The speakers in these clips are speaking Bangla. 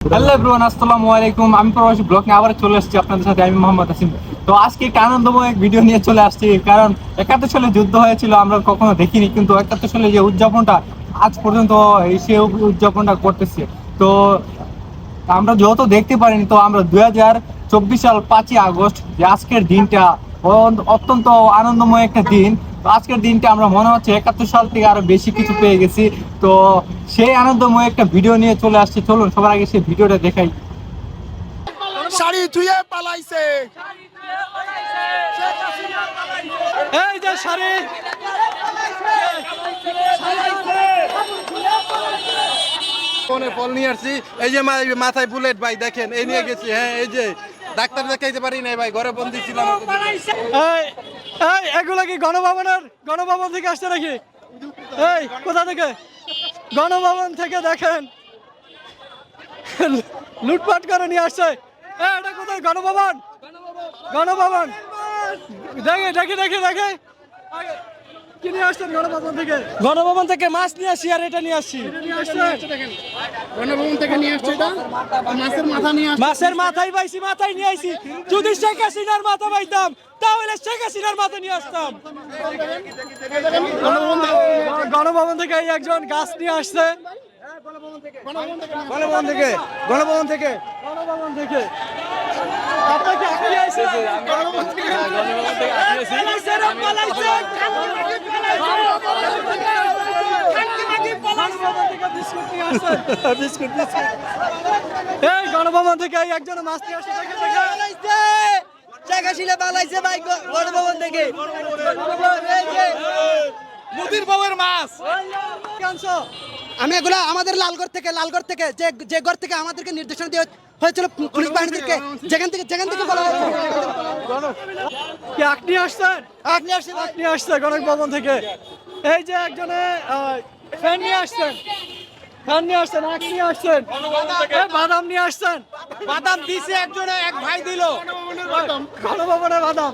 হ্যালো এভরিওয়ান, আসসালামু আলাইকুম। আমি প্রবাসী ব্লগ নিয়ে আবার চলে আসছি আপনাদের সাথে, আমি মোহাম্মদ আসিম। তো আজকে একটা আনন্দময় ভিডিও নিয়ে চলে আসছি, কারণ একাত্তর সালে যুদ্ধ হয়েছিল, আমরা কখনো দেখিনি, কিন্তু একাত্তর সালে যে উদযাপনটা আজ পর্যন্ত সে উদযাপনটা করতেছে। তো আমরা যত দেখতে পারিনি, তো আমরা দুই হাজার চব্বিশ সাল পাঁচই আগস্ট, যে আজকের দিনটা অত্যন্ত আনন্দময় একটা দিন। তো আজকের দিনটা আমরা মনে হচ্ছে একাত্তর সাল থেকে আরও বেশি কিছু পেয়ে গেছি। তো সেই আনন্দময় একটা ভিডিও নিয়ে চলে আসছে। চলুন সবার আগে সেই ভিডিওটা দেখাই। শাড়ি ধুয়ে পালাইছে। এই যে শাড়ি। ফোনে ফল নিয়ে আসছি। এই যে মা- মাথায় বুলেট ভাই দেখেন এই নিয়ে গেছি। হ্যাঁ এই যে ডাক্তার দেখাইতে পারি নাই ভাই ঘরে বন্দি ছিলাম। এই, এগুলো কি গণভবনের, গণভবন থেকে আসছে নাকি? এই, কোথা থেকে? গণভবন থেকে দেখেন। লুটপাট করে নিয়ে আসছে। এটা কোথায়? গণভবন? গণভবন। দেখে দেখে দেখে দেখে। গণভবন থেকে মাছ নিয়ে আসি আর এটা নিয়ে আসছি নিয়ে গণভবন থেকে নিয়ে আসছি মাছের মাথা নিয়ে মাছের মাথায় পাইছি মাথায় নিয়ে আইছি। যদি শেখ হাসিনার মাথা পাইতাম তাহলে শেখ হাসিনার মাথা নিয়ে আসতাম। গণভবন থেকে একজন গাছ নিয়ে আসছে। গণভবন থেকে গণভবন থেকে। গণভবন থেকে। গণভবন থেকে। এই গণভবন একজন মাছ নিয়ে আসছে দেখে দেখে শেখ হাসিনা পালাইছে ভাই গণভবন থেকে। মুদির বউয়ের মাছ? আমি এগুলো আমাদের লালগড় থেকে লালগড় থেকে যে যে ঘর থেকে আমাদেরকে নির্দেশনা দেওয়া হয়েছিল পুলিশ বাহিনীদেরকে যেখান থেকে যেখান থেকে বলা হয়েছে। কি আখ নিয়ে আসছেন? আপনি আসছেন। আখ নিয়ে আসছে গণভবন থেকে। এই যে একজনে ফ্যান নিয়ে আসছেন। ফ্যান নিয়ে আসছেন আখ নিয়ে আসছেন। বাদাম নিয়ে আসছেন। বাদাম দিছে একজনে এক ভাই দিল। গণভবনের বাদাম।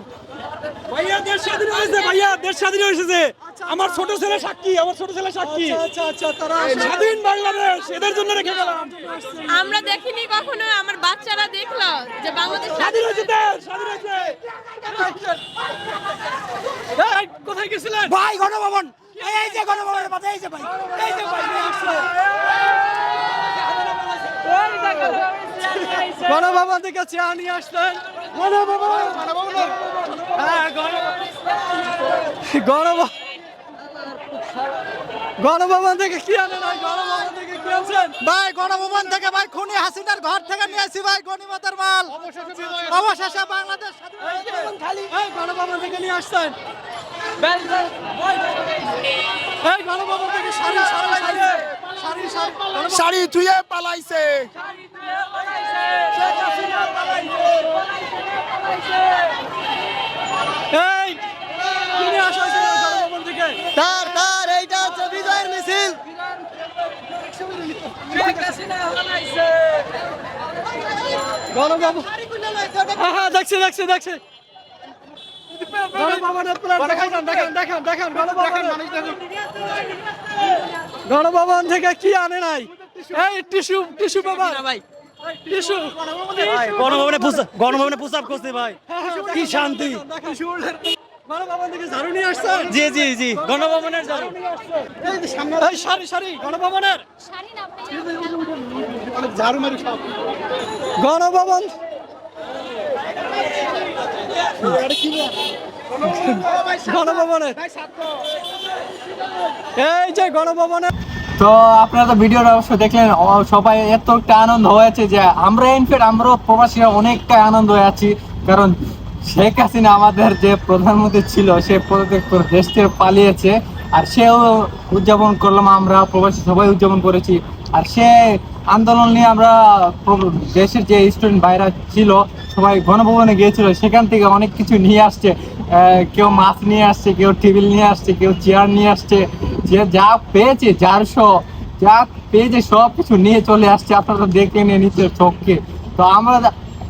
ভাইয়া দেশ স্বাধীন হয়েছে ভাইয়া দেশ স্বাধীন হয়েছে আমার ছোট ছেলে সাক্ষী আমার ছোট ছেলে সাক্ষী। আচ্ছা আচ্ছা তারা স্বাধীন বাংলাদেশ এদের জন্য রেখে গেলাম। আমরা দেখিনি কখনো আমার বাচ্চারা দেখল যে বাংলাদেশ স্বাধীন হয়েছে দেশ স্বাধীন হয়েছে। এই, কোথায় গেছিলেন? ভাই গণভবন। এই যে গণভবনের পাশে এই যে ভাই। এই যে ভাই গণভবন থেকে চেয়ার নিয়ে আসলেন। গণভবন। হ্যাঁ, গণ- গণভবন। গণভবন থেকে কি আনেন ভাই? গণভবন থেকে কি আনছেন? ভাই গণভবন থেকে ভাই খুনি হাসিনার ঘর থেকে নিয়ে আসি ভাই গণিমতের মাল। অবশেষে বাংলাদেশ খালি। এই গণভবন থেকে নিয়ে আসছেন। এই গণভবন থেকে সারি সারি সারি। সারি সারি গণভবন- শাড়ি ধুয়ে পালাইছে। এই গণভবন হ্যাঁ হ্যাঁ দেখছি দেখছি দেখছি। গণভবন থেকে কি আনে নাই? এই টিস্যু টিস্যু পেপার। ভাই? গণভবনে গণভবনে প্রস্তাব করছে ভাই। কি শান্তি। গণভবন থেকে ঝাড়ু নিয়ে আসছেন? জি জি জি গণভবনের এই সারি সারি গণভবনের। গণভবন। গণভবনের। এই যে গণভবনের। তো আপনারা তো ভিডিওটা অবশ্যই দেখলেন সবাই এত একটা আনন্দ হয়েছে যে আমরা ইনফ্যাক্ট আমরাও প্রবাসীরা অনেকটা আনন্দ হয়ে আছি। কারণ শেখ হাসিনা আমাদের যে প্রধানমন্ত্রী ছিল, সে পদত্যাগ করে দেশ থেকে পালিয়েছে। আর সেও উদযাপন করলাম আমরা, প্রবাসী সবাই উদযাপন করেছি। আর সে আন্দোলন নিয়ে আমরা দেশের যে স্টুডেন্ট ভাইরা ছিল, সবাই গণভবনে গিয়েছিল, সেখান থেকে অনেক কিছু নিয়ে আসছে। কেউ মাছ নিয়ে আসছে, কেউ টেবিল নিয়ে আসছে, কেউ চেয়ার নিয়ে আসছে। যে যা পেয়েছে চারশো যা পেয়েছে সব কিছু নিয়ে চলে আসছে, আপনারা দেখে নিয়ে নিচ্ছে চোখকে। তো আমরা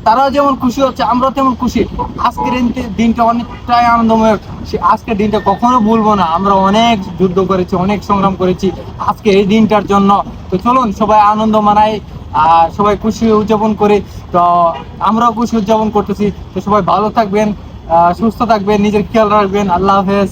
তারাও যেমন খুশি হচ্ছে, আমরাও তেমন খুশি। আজকের দিনটা অনেকটাই আনন্দময়। আজকের দিনটা কখনো ভুলবো না। আমরা অনেক যুদ্ধ করেছি, অনেক সংগ্রাম করেছি আজকে এই দিনটার জন্য। তো চলুন, সবাই আনন্দ মানাই, আর সবাই খুশি উদযাপন করি। তো আমরাও খুশি উদযাপন করতেছি। তো সবাই ভালো থাকবেন সুস্থ থাকবেন, নিজের খেয়াল রাখবেন। আল্লাহ হাফেজ।